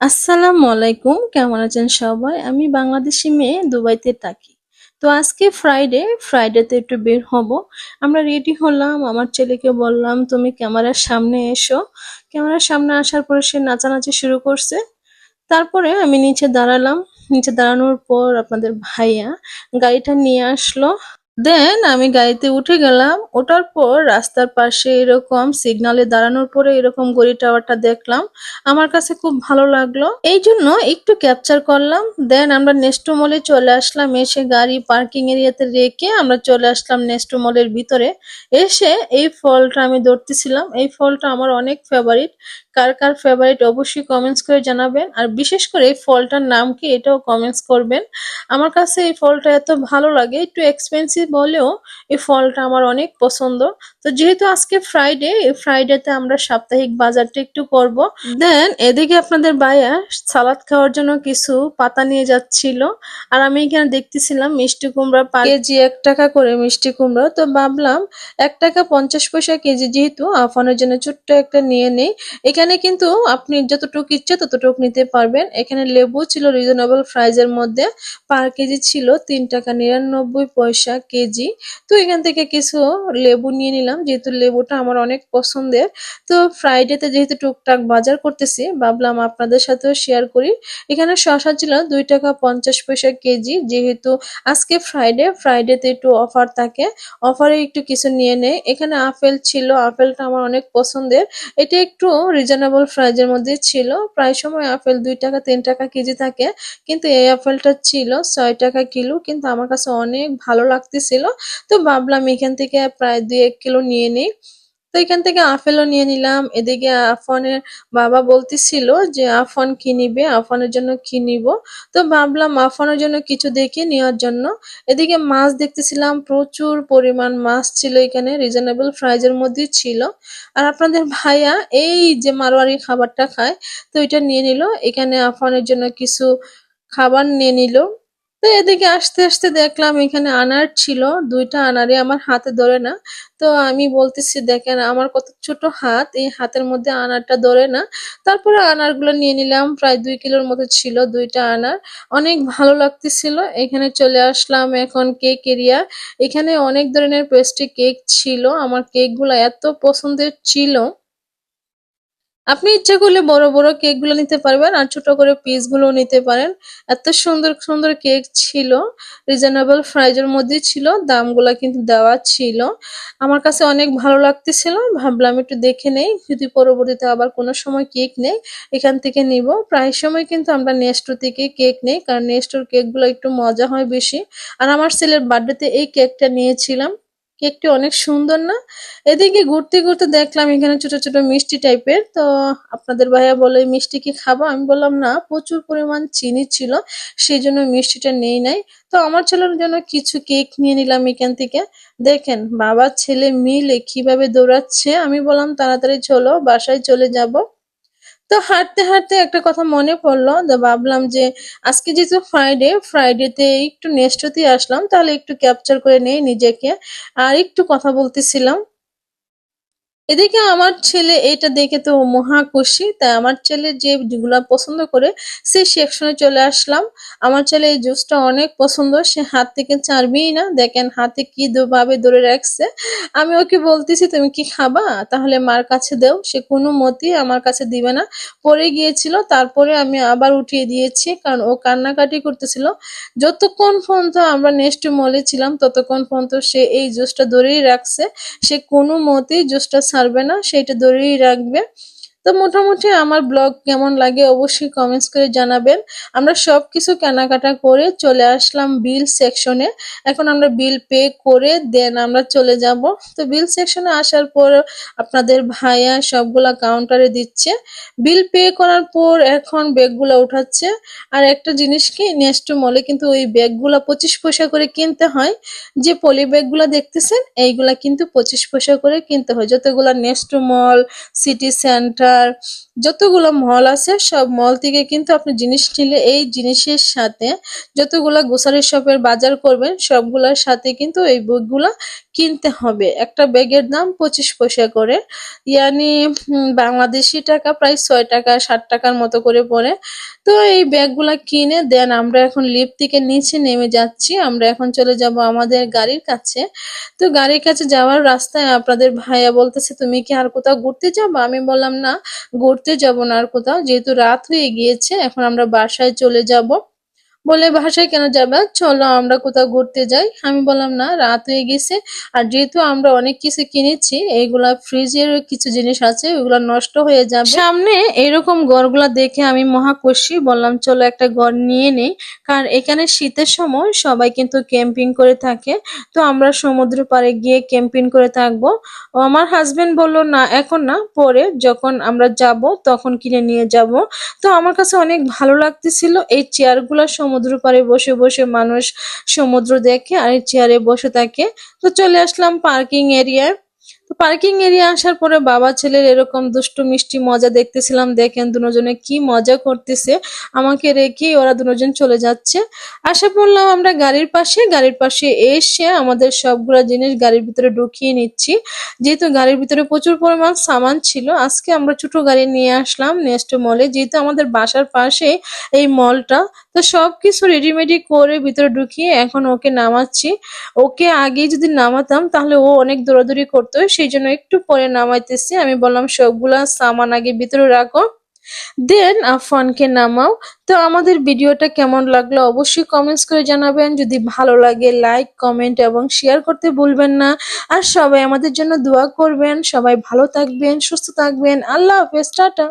আসসালামু আলাইকুম, কেমন আছেন সবাই? আমি বাংলাদেশি মেয়ে দুবাইতে থাকি। তো আজকে ফ্রাইডে ফ্রাইডেতে একটু বের হব। আমরা রেডি হলাম, আমার ছেলেকে বললাম, তুমি ক্যামেরার সামনে এসো। ক্যামেরার সামনে আসার পরে সে নাচানাচি শুরু করছে। তারপরে আমি নিচে দাঁড়ালাম। নিচে দাঁড়ানোর পর আপনাদের ভাইয়া গাড়িটা নিয়ে আসলো। দেন আমি গাড়িতে উঠে গেলাম। ওঠার পর রাস্তার পাশে এরকম সিগনালে দাঁড়ানোর পরে এরকম গড়ি টাওয়ারটা দেখলাম। আমার কাছে খুব ভালো লাগল। এই জন্য একটু ক্যাপচার করলাম। দেন আমরা নেস্টো মলে চলে আসলাম। এসে গাড়ি পার্কিং এরিয়াতে রেখে আমরা চলে আসলাম নেস্টো মলের ভিতরে। এসে এই ফলটা আমি ধরতেছিলাম। এই ফলটা আমার অনেক ফেভারিট কার কার ফেভারিট অবশ্যই কমেন্টস করে জানাবেন। আর বিশেষ করে এই ফলটার নাম কি এটাও কমেন্টস করবেন। আমার কাছে এই ফলটা এত ভালো লাগে। একটু এক্সপেন্সিভ হলেও এই ফলটা আমার অনেক পছন্দ। তো যেহেতু আজকে ফ্রাইডে এই ফ্রাইডেতে আমরা সাপ্তাহিক বাজারটা একটু করব। দেন এদিকে আপনাদের ভাইয়া সালাদ খাওয়ার জন্য কিছু পাতা নিয়ে যাচ্ছিল। আর আমি এখানে দেখতেছিলাম মিষ্টি কুমড়া পার কেজি এক টাকা করে মিষ্টি কুমড়া। তো ভাবলাম এক টাকা পঞ্চাশ পয়সা কেজি যেহেতু আফানের জন্য ছোট্ট একটা নিয়ে নেই। এখানে কিন্তু আপনি যতটুকু ইচ্ছে ততটুকু নিতে পারবেন। এখানে লেবু ছিল রিজনেবল প্রাইজের মধ্যে। পার কেজি ছিল তিন টাকা নিরানব্বই পয়সা কেজি তো এখান থেকে কিছু লেবু নিয়ে নিলাম, যেহেতু লেবুটা আমার অনেক পছন্দের। তো ফ্রাইডেতে যেহেতু টুকটাক বাজার করতেছি, ভাবলাম আপনাদের সাথেও শেয়ার করি। এখানে শসা ছিল দুই টাকা পঞ্চাশ পয়সা কেজি, যেহেতু আজকে ফ্রাইডে ফ্রাইডেতে একটু অফার থাকে। অফারে একটু কিছু নিয়ে নেই। এখানে আপেল ছিল, আপেলটা আমার অনেক পছন্দের। এটা একটু রিজনেবল প্রাইজের মধ্যে ছিল। প্রায় সময় আপেল দুই টাকা, তিন টাকা কেজি থাকে। কিন্তু এই আপেলটা ছিল ছয় টাকা কিলো, কিন্তু আমার কাছে অনেক ভালো লাগতেছিল তো ভাবলাম এখান থেকে প্রায় দুই এক কিলো নিয়ে নিই। তো এখান থেকে আপেলও নিয়ে নিলাম। এদিকে আফনের বাবা বলতেছিল যে, আফান কি নিবে? আফনের জন্য কি নিব? তো ভাবলাম আফনের জন্য কিছু দেখে নেওয়ার জন্য। এদিকে মাছ দেখতেছিলাম, প্রচুর পরিমাণ মাছ ছিল এখানে রিজনেবল প্রাইজের মধ্যে ছিল। আর আপনাদের ভাইয়া এই যে মারোয়ারি খাবারটা খায়, তো এটা নিয়ে নিল। এখানে আফনের জন্য কিছু খাবার নিয়ে নিল। তো এদিকে আসতে আসতে দেখলাম এখানে আনার ছিল, দুইটা আনারে আমার হাতে ধরে না। তো আমি বলতেছি, দেখেন, আমার কত ছোট হাত, এই হাতের মধ্যে আনারটা ধরে না। তারপরে আনারগুলো নিয়ে নিলাম, প্রায় দুই কিলোর মতো ছিল দুইটা আনার। অনেক ভালো লাগতেছিল। এখানে চলে আসলাম এখন কেক এরিয়া। এখানে অনেক ধরনের পেস্ট্রি কেক ছিল। আমার কেকগুলো এত পছন্দের ছিল। আপনি ইচ্ছা করলে বড় বড় কেকগুলো নিতে পারবেন আর ছোট করে পিসগুলো নিতে পারেন। এত সুন্দর সুন্দর কেক ছিল, রিজনেবল প্রাইজের মধ্যে ছিল, দামগুলা কিন্তু দেওয়া ছিল। আমার কাছে অনেক ভালো লাগতেছিল, ভাবলাম একটু দেখে নেই, যদি পরবর্তীতে আবার কোনো সময় কেক নেই, এখান থেকে নিব। প্রায় সময় কিন্তু আমরা নেস্টো থেকে কেক নেই, কারণ নেস্টোর কেকগুলো একটু মজা হয় বেশি। আর আমার ছেলের বার্থডেতে এই কেকটা নিয়েছিলাম। কেকটি অনেক সুন্দর না? এদিকে ঘুরতে ঘুরতে দেখলাম এখানে ছোট ছোট মিষ্টি টাইপের তো আপনাদের ভাইয়া বলে, মিষ্টি কি খাব? আমি বললাম, না, প্রচুর পরিমাণ চিনি ছিল সেই জন্য মিষ্টিটা নেই নাই। তো আমার ছেলের জন্য কিছু কেক নিয়ে নিলাম এখান থেকে। দেখেন, বাবা ছেলে মিলে কীভাবে দৌড়াচ্ছে। আমি বললাম, তাড়াতাড়ি চলো, বাসায় চলে যাব। তো হাঁটতে হাঁটতে একটা কথা মনে পড়ল ভাবলাম যে আজকে যেহেতু ফ্রাইডে ফ্রাইডেতে একটু নেস্টতে আসলাম, তাহলে একটু ক্যাপচার করে নেই নিজেকে। আর একটু কথা বলতেছিলাম। এদিকে আমার ছেলে এটা দেখে তো মহা খুশি, তাই আমার ছেলে যে যেগুলা পছন্দ করে সেই সেকশনে চলে আসলাম। আমার ছেলে এই জুসটা অনেক পছন্দ, সে হাত থেকে ছাড়বেই না। দেখেন হাতে কি ভাবে ধরে রাখছে। আমি ওকে বলতেছি, তুমি কি খাবা? তাহলে মার কাছে দেও, সে কোনো মতেই আমার কাছে দিবে না। পরে গিয়েছিল, তারপরে আমি আবার উঠিয়ে দিয়েছি, কারণ ও কান্নাকাটি করতেছিল। যতক্ষণ পর্যন্ত আমরা নেক্সট মলে ছিলাম, ততক্ষণ পর্যন্ত সে এই জুসটা ধরেই রাখছে। সে কোনো মতেই জুসটা ছাড়বে না সেইটা ধরেই রাখবে। তো মোটামুটি আমার ব্লগ কেমন লাগে অবশ্যই কমেন্টস করে জানাবেন। আমরা সবকিছু কেনাকাটা করে চলে আসলাম বিল সেকশনে এখন আমরা বিল পে করে দেন আমরা চলে যাব। তো বিল সেকশনে আসার পর আপনাদের ভাইয়া সবগুলা কাউন্টারে দিচ্ছে। বিল পে করার পর এখন ব্যাগগুলা উঠাচ্ছে। আর একটা জিনিস কি নেক্সট মলে কিন্তু ওই ব্যাগগুলা পঁচিশ পয়সা করে কিনতে হয়। যে পলি ব্যাগগুলা দেখতেছেন, এইগুলা কিন্তু পঁচিশ পয়সা করে কিনতে হয়। যতগুলা নেক্সট মল সিটি সেন্টার যতগুলো মল আছে, সব মল থেকে কিন্তু আপনি জিনিস নিলে এই জিনিসের সাথে যতগুলা গ্রোসারি শপের বাজার করবেন, সবগুলোর সাথে কিন্তু এই বইগুলা কিনতে হবে। একটা ব্যাগের দাম পঁচিশ পয়সা করে। ইয়ানি বাংলাদেশি টাকা প্রায় ছয় টাকা, ষাট টাকার মতো করে পড়ে। তো এই ব্যাগগুলা কিনে দেন, আমরা এখন লিফট থেকে নিচে নেমে যাচ্ছি। আমরা এখন চলে যাব আমাদের গাড়ির কাছে। তো গাড়ির কাছে যাওয়ার রাস্তায় আপনাদের ভাইয়া বলতেছে, তুমি কি আর কোথাও ঘুরতে যাব? আমি বললাম, না। ঘুরতে যাব না আর কোথাও যেহেতু রাত হয়ে গিয়েছে এখন আমরা বাসায় চলে যাব। বলে বাসায় কেন যাবে? চলো আমরা কোথাও ঘুরতে যাই। আমি বললাম, না, রাত হয়ে গেছে। আর যেহেতু আমরা অনেক কিছু কিনেছি এইগুলা ফ্রিজের কিছু জিনিস আছে, ওগুলা নষ্ট হয়ে যাবে। সামনে এরকম ঘরগুলা দেখে আমি মহা খুশি। বললাম, চলো একটা ঘর নিয়ে নেই। কারণ এখানে শীতের সময় সবাই কিন্তু ক্যাম্পিং করে থাকে। তো আমরা সমুদ্র পাড়ে গিয়ে ক্যাম্পিং করে থাকব। আমার হাজবেন্ড বলল, না, এখন না, পরে যখন আমরা যাব, তখন কিনে নিয়ে যাব। তো আমার কাছে অনেক ভালো লাগতেছিল। এই চেয়ারগুলো সমুদ্র পাড়ে বসে বসে মানুষ সমুদ্র দেখে আর চেয়ারে বসে থাকে। তো চলে আসলাম পার্কিং এরিয়ায় তো পার্কিং এরিয়া আসার পরে বাবা ছেলের এরকম দুষ্টু, মিষ্টি মজা দেখতেছিলাম। দেখেন দুজনে কি মজা করতেছে। আমাকে রেখে ওরা দুজন চলে যাচ্ছে। আশা পড়লাম আমরা গাড়ির পাশে গাড়ির পাশে এসে আমাদের সবগুলা জিনিস গাড়ির ভিতরে ঢুকিয়ে নিচ্ছি। যেহেতু গাড়ির ভিতরে প্রচুর পরিমাণ সামান ছিল, আজকে আমরা ছোট গাড়ি নিয়ে আসলাম নেক্সট মলে। যেহেতু আমাদের বাসার পাশে এই মলটা, তো সবকিছু রেডিমেডি করে ভিতরে ঢুকিয়ে এখন ওকে নামাচ্ছি। ওকে আগে যদি নামাতাম, তাহলে ও অনেক দৌড়াদৌড়ি করতো। সেই জন্য একটু পরে নামাইতেছি। আমি বললাম, সবগুলা সামান আগে ভিতরে রাখো। দেন আফানকে নামাও। তো আমাদের ভিডিওটা কেমন লাগল অবশ্যই কমেন্টস করে জানাবেন। যদি ভালো লাগে লাইক কমেন্ট এবং শেয়ার করতে ভুলবেন না। আর সবাই আমাদের জন্য দোয়া করবেন। সবাই ভালো থাকবেন, সুস্থ থাকবেন। আল্লাহ হাফেজ, টাটা।